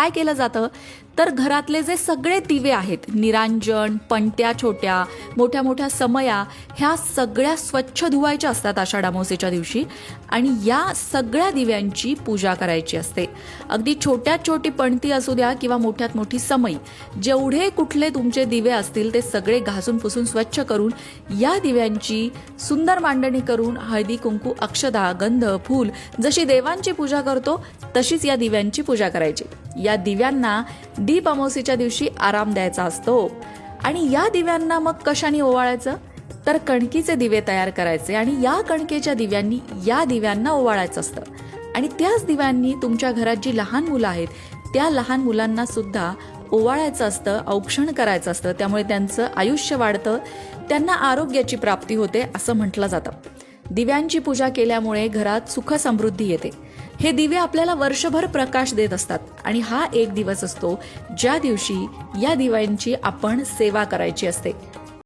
काय केलं जातं? तर घरातले जे सगळे दिवे आहेत निरांजन पणत्या छोट्या मोठ्या मोठ्या समया ह्या सगळ्या स्वच्छ धुवायच्या असतात आषाढ अमावस्येच्या दिवशी. आणि या सगळ्या दिव्यांची पूजा करायची असते. अगदी छोट्यात छोटी पणती असू द्या किंवा मोठ्यात मोठी समई जेवढे कुठले तुमचे दिवे असतील ते सगळे घासून पुसून स्वच्छ करून या दिव्यांची सुंदर मांडणी करून हळदी कुंकू अक्षदा गंध फूल जशी देवांची पूजा करतो तशीच या दिव्यांची पूजा करायची. या दिव्यांना दीप अमावस्येच्या दिवशी आराम द्यायचा असतो? आणि या दिव्यांना मग कशाने ओवाळायचं? तर कणकीचे दिवे तयार करायचे आणि या कणकेच्या दिव्यांनी या दिव्यांना ओवाळायचं असतं. आणि त्याच दिव्यांनी तुमच्या घरात जी लहान मुलं आहेत त्या लहान मुलांना सुद्धा ओवाळायचं असतं औक्षण करायचं असतं. त्यामुळे त्यांचं आयुष्य वाढतं त्यांना आरोग्याची प्राप्ती होते असं म्हटलं जातं. दिव्यांची पूजा केल्यामुळे घरात सुख समृद्धी येते. हे दिवे आपल्याला वर्षभर प्रकाश देत असतात आणि हा एक दिवस असतो ज्या दिवशी या दिव्यांची आपण सेवा करायची असते.